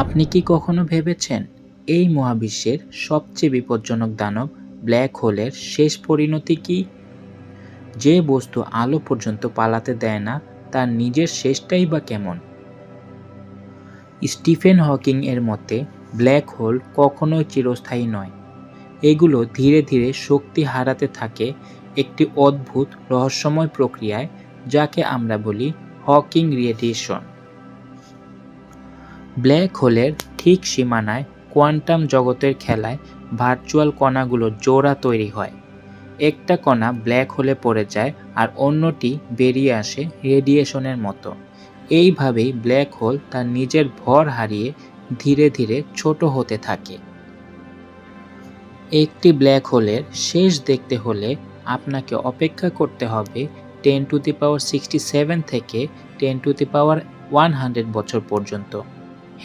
আপনি কি কখনো ভেবেছেন এই মহাবিশ্বের সবচেয়ে বিপজ্জনক দানব ব্ল্যাক হোলের শেষ পরিণতি কি? যে বস্তু আলো পর্যন্ত পালাতে দেয় না, তার নিজের শেষটাই বা কেমন? স্টিফেন হকিং এর মতে, ব্ল্যাক হোল কখনোই চিরস্থায়ী নয়। এগুলো ধীরে ধীরে শক্তি হারাতে থাকে একটি অদ্ভুত রহস্যময় প্রক্রিয়ায়, যাকে আমরা বলি হকিং রেডিয়েশন ব্ল্যাক হোলের ঠিক সীমানায় কোয়ান্টাম জগতের খেলায় ভার্চুয়াল কণাগুলো জোড়া তৈরি হয়। একটা কণা ব্ল্যাক হোলে পড়ে যায় আর অন্যটি বেরিয়ে আসে রেডিয়েশনের মতো। এইভাবেই ব্ল্যাক হোল তার নিজের ভর হারিয়ে ধীরে ধীরে ছোট হতে থাকে। একটি ব্ল্যাক হোলের শেষ দেখতে হলে আপনাকে অপেক্ষা করতে হবে ten to the power sixty seven থেকে ten to the power one hundred বছর পর্যন্ত।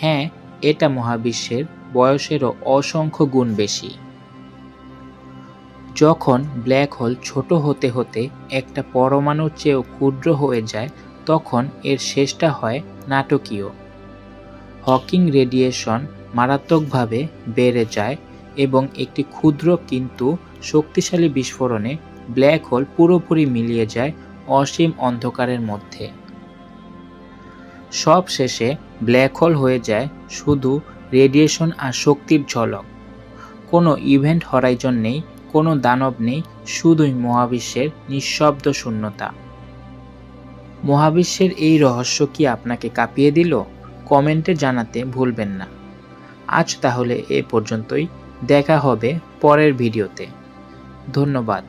হ্যাঁ এটা মহাবিশ্বের বয়সেরও অসংখ্য গুণ বেশি। যখন ব্ল্যাক হোল ছোট হতে হতে একটা পরমাণুর চেয়েও ক্ষুদ্র হয়ে যায়, তখন এর শেষটা হয় নাটকীয়। হকিং রেডিয়েশন মারাত্মকভাবে বেড়ে যায় এবং একটি ক্ষুদ্র কিন্তু শক্তিশালী বিস্ফোরণে ব্ল্যাক হোল পুরোপুরি মিলিয়ে যায় অসীম অন্ধকারের মধ্যে। সব শেষে ব্ল্যাক হোল হয়ে যায় শুধু রেডিয়েশন আর শক্তির ঝলক। কোনো ইভেন্ট হরাইজন নেই, কোনো দানব নেই, শুধুই মহাবিশ্বের নিঃশব্দ শূন্যতা। মহাবিশ্বের এই রহস্য কি আপনাকে কাঁপিয়ে দিল? কমেন্টে জানাতে ভুলবেন না। আজ তাহলে এ পর্যন্তই, দেখা হবে পরের ভিডিওতে। ধন্যবাদ।